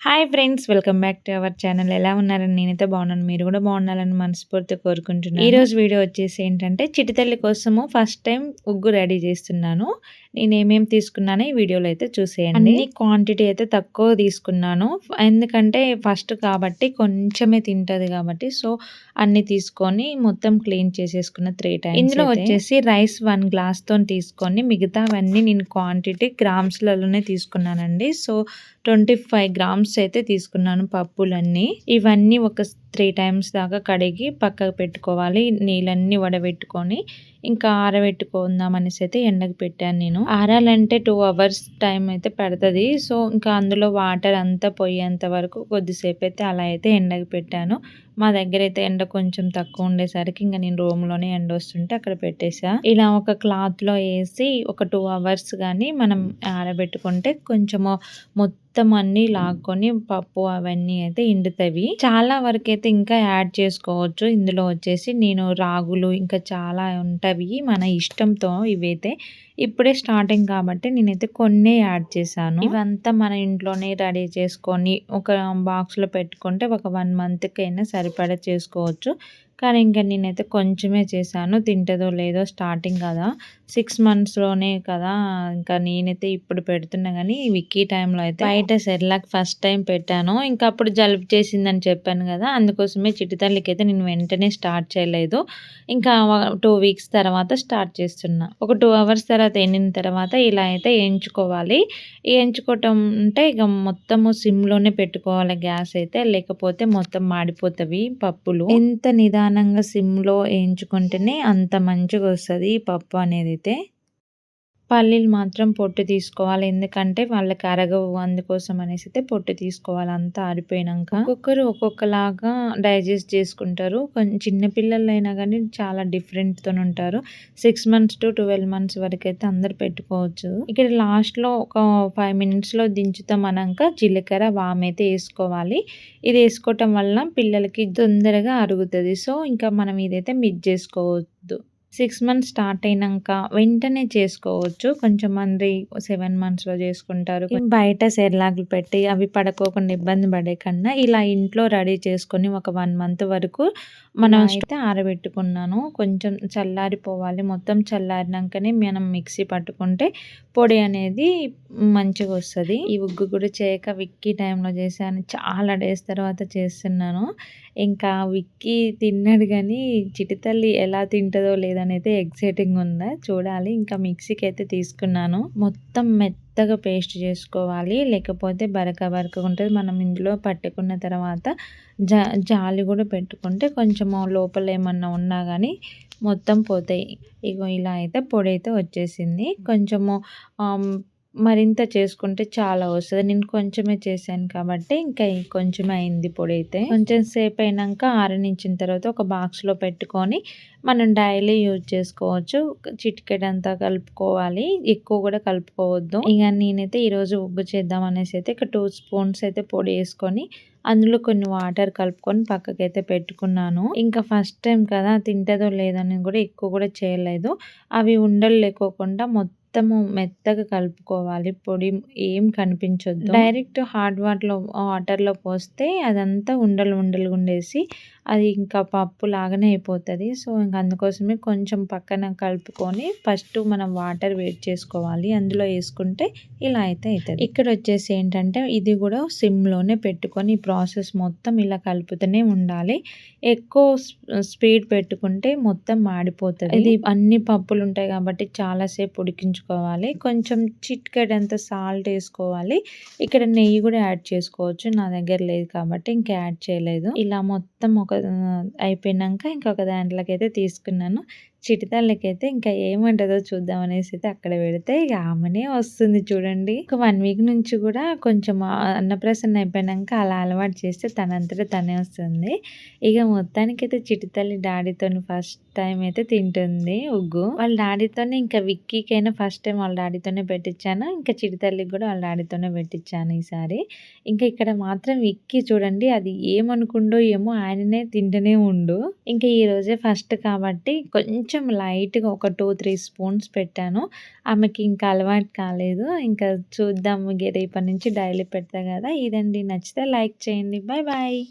Hi friends welcome back to our channel ఎలా ఉన్నారని నేనైతే బాగున్నాను. మీరు కూడా బాగుండాలని మనస్ఫూర్తిగా కోరుకుంటున్నాను. ఈ రోజు వీడియో వచ్చేసి ఏంటంటే చిటితల్లి కోసము ఫస్ట్ టైం ఉగ్గు రెడీ చేస్తున్నాను. నేను ఏమేమి తీసుకున్నానో ఈ వీడియోలో అయితే చూసేయండి. అన్ని క్వాంటిటీ అయితే తక్కువ తీసుకున్నాను. ఎందుకంటే ఫస్ట్ కాబట్టి కొంచెమే తింటది కాబట్టి సో అన్ని తీసుకొని మొత్తం క్లీన్ చేసేసుకున్న త్రీ టైమ్స్ ఇందులో వచ్చేసి రైస్ వన్ గ్లాస్తో తీసుకొని మిగతావన్నీ నేను క్వాంటిటీ గ్రామ్స్లలోనే తీసుకున్నానండి. సో ట్వంటీ ఫైవ్ గ్రామ్స్ అయితే తీసుకున్నాను పప్పులన్నీ. ఇవన్నీ ఒక త్రీ టైమ్స్ దాకా కడిగి పక్కకు పెట్టుకోవాలి నీళ్ళన్నీ వడబెట్టుకొని. ఇంకా ఆరబెట్టుకుందాం అనేసి అయితే ఎండకు పెట్టాను నేను. ఆరాలంటే టూ అవర్స్ టైం అయితే పెడతది. సో ఇంకా అందులో వాటర్ అంతా పోయేంత వరకు కొద్దిసేపు అయితే అలా అయితే ఎండకు పెట్టాను. మా దగ్గర అయితే ఎండ కొంచెం తక్కువ ఉండేసరికి ఇంకా నేను రూమ్లోనే ఎండ వస్తుంటే అక్కడ పెట్టేసా. ఇలా ఒక క్లాత్లో వేసి ఒక టూ అవర్స్ కానీ మనం ఆరబెట్టుకుంటే కొంచెము మొత్తం అన్ని లాక్కొని పప్పు అవన్నీ అయితే ఇండుతవి. చాలా వరకు అయితే ఇంకా యాడ్ చేసుకోవచ్చు. ఇందులో వచ్చేసి నేను రాగులు ఇంకా చాలా ఉంటాయి. అవి మన ఇష్టంతో ఇవైతే ఇప్పుడే స్టార్టింగ్ కాబట్టి నేనైతే కొన్ని యాడ్ చేశాను. ఇవంతా మన ఇంట్లోనే రెడీ చేసుకొని ఒక బాక్స్లో పెట్టుకుంటే ఒక వన్ మంత్కి అయినా సరిపడా చేసుకోవచ్చు. కానీ ఇంకా నేనైతే కొంచెమే చేశాను. తింటదో లేదో స్టార్టింగ్ కదా. సిక్స్ మంత్స్లోనే కదా ఇంకా నేనైతే ఇప్పుడు పెడుతున్నా కానీ విక్కీ టైంలో అయితే బయట సెర్లాక్ ఫస్ట్ టైం పెట్టాను. ఇంకా అప్పుడు జలుబు చేసిందని చెప్పాను కదా అందుకోసమే చిటితల్లికి అయితే నేను వెంటనే స్టార్ట్ చేయలేదు. ఇంకా టూ వీక్స్ తర్వాత స్టార్ట్ చేస్తున్నా. ఒక టూ అవర్స్ తర్వాత ఎండిన తర్వాత ఇలా అయితే వేయించుకోవాలి వేయించుకోవటం అంటే ఇక మొత్తము సిమ్లోనే పెట్టుకోవాలి గ్యాస్ అయితే లేకపోతే మొత్తం మాడిపోతవి పప్పులు. ఎంత నిదానంగా సిమ్లో వేయించుకుంటేనే అంత మంచిగా వస్తుంది పప్పు అనేది. అయితే పల్లీలు మాత్రం పొట్టు తీసుకోవాలి. ఎందుకంటే వాళ్ళకి అరగవు. అందుకోసం అనేసి అయితే పొట్టు తీసుకోవాలి. అంతా ఆరిపోయినాక ఒక్కొక్కరు ఒక్కొక్కలాగా డైజెస్ట్ చేసుకుంటారు. కొంచెం చిన్నపిల్లలు అయినా కానీ చాలా డిఫరెంట్తో ఉంటారు. Six months to twelve months వరకు అయితే అందరు పెట్టుకోవచ్చు. ఇక్కడ లాస్ట్లో ఒక ఫైవ్ మినిట్స్లో దించుతాం అనాక జీలకర్ర వామ్ అయితే వేసుకోవాలి. ఇది వేసుకోవటం వల్ల పిల్లలకి తొందరగా అరుగుతుంది. సో ఇంకా మనం ఇదైతే మిక్స్ చేసుకోవద్దు. సిక్స్ మంత్స్ స్టార్ట్ అయినాక వెంటనే చేసుకోవచ్చు. కొంచెం మంది సెవెన్ మంత్స్లో చేసుకుంటారు. బయట సెర్లాకులు పెట్టి అవి పడుకోకుండా ఇబ్బంది పడే కన్నా ఇలా ఇంట్లో రెడీ చేసుకొని ఒక వన్ మంత్ వరకు మనం అయితే ఆరబెట్టుకున్నాను. కొంచెం చల్లారిపోవాలి. మొత్తం చల్లారినాకనే మనం మిక్సీ పట్టుకుంటే పొడి అనేది మంచిగా వస్తుంది. ఈ ఉగ్గు కూడా చేయక విక్కీ టైంలో చేశాను. చాలా డేస్ తర్వాత చేస్తున్నాను. ఇంకా విక్కీ తిన్నాడు కానీ చిటితల్లి ఎలా తింటుందో లేదని అయితే ఎగ్జైటింగ్ ఉందా? చూడాలి. ఇంకా మిక్సీకి అయితే తీసుకున్నాను. మొత్తం మెత్తగా పేస్ట్ చేసుకోవాలి. లేకపోతే బరక బరక ఉంటుంది. మనం ఇందులో పట్టుకున్న తర్వాత జా జాలి కూడా పెట్టుకుంటే కొంచెము లోపల ఏమన్నా ఉన్నా కానీ మొత్తం పోతాయి. ఇగో ఇలా అయితే పొడి అయితే వచ్చేసింది. కొంచెము మరింత చేసుకుంటే చాలా వస్తుంది. నేను కొంచెమే చేశాను కాబట్టి ఇంకా కొంచెమే అయింది పొడి అయితే కొంచెం సేపు అయినాక ఆరనించిన తర్వాత ఒక బాక్స్లో పెట్టుకొని మనం డైలీ యూజ్ చేసుకోవచ్చు. చిటికెట్ అంతా కలుపుకోవాలి. ఎక్కువ కూడా కలుపుకోవద్దు. ఇక నేనైతే ఈరోజు ఉగ్గు చేద్దాం అనేసి అయితే ఇక టూ స్పూన్స్ అయితే పొడి వేసుకొని అందులో కొన్ని వాటర్ కలుపుకొని పక్కకైతే పెట్టుకున్నాను. ఇంకా ఫస్ట్ టైం కదా తింటదో లేదని కూడా ఎక్కువ కూడా చేయలేదు. అవి ఉండలు లేకోకుండా మొత్తం మొత్తము మెత్తగా కలుపుకోవాలి. పొడి ఏం కనిపించొద్దు. డైరెక్ట్ హాట్ వాటర్లో వాటర్లో పోస్తే అదంతా ఉండలు ఉండలు ఉండేసి అది ఇంకా పప్పు లాగానే అయిపోతుంది. సో ఇంకా అందుకోసమే కొంచెం పక్కన కలుపుకొని ఫస్ట్ మనం వాటర్ వేట్ చేసుకోవాలి. అందులో వేసుకుంటే ఇలా అయితే అవుతుంది ఇక్కడ వచ్చేసి ఏంటంటే ఇది కూడా సిమ్లోనే పెట్టుకొని ఈ ప్రాసెస్ మొత్తం ఇలా కలుపుతూనే ఉండాలి. ఎక్కువ స్పీడ్ పెట్టుకుంటే మొత్తం మాడిపోతుంది. ఇది అన్ని పప్పులు ఉంటాయి కాబట్టి చాలాసేపు వేసుకోవాలి. కొంచెం చిట్కడంత సాల్ట్ వేసుకోవాలి. ఇక్కడ నెయ్యి కూడా యాడ్ చేసుకోవచ్చు. నా దగ్గర లేదు కాబట్టి ఇంకా యాడ్ చేయలేదు. ఇలా మొత్తం ఒక అయిపోయినాక ఇంకొక దాంట్లోకి అయితే తీసుకున్నాను. చిటితల్లకైతే ఇంకా ఏమంటుందో చూద్దాం అనేసి అయితే అక్కడ పెడితే ఇక ఆమెనే వస్తుంది చూడండి. ఒక వన్ వీక్ నుంచి కూడా కొంచెం అన్నప్రసన్న అయిపోయినాక అలా అలవాటు చేస్తే తనంతటా తనే వస్తుంది. ఇక మొత్తానికైతే చిటితల్లి డాడీతో ఫస్ట్ టైం అయితే తింటుంది ఉగ్గు. వాళ్ళ డాడీతోనే ఇంకా విక్కీకైనా ఫస్ట్ టైం వాళ్ళ డాడీతోనే పెట్టించాను ఇంకా చిటితల్లికి కూడా వాళ్ళ డాడీతోనే పెట్టించాను ఈసారి. ఇంకా ఇక్కడ మాత్రం విక్కీ చూడండి అది ఏమనుకుండో ఏమో ఆయననే తింటూనే ఉండు. ఇంకా ఈ రోజే ఫస్ట్ కాబట్టి కొంచెం కొంచెం లైట్‌గా ఒక 2, 3 స్పూన్స్ పెట్టాను. ఆమెకి ఇంకా అలవాటు కాలేదు. ఇంకా చూద్దాము రేపటి నుంచి డైలీ పెడతా కదా ఇదండి నచ్చితే లైక్ చేయండి. Bye bye.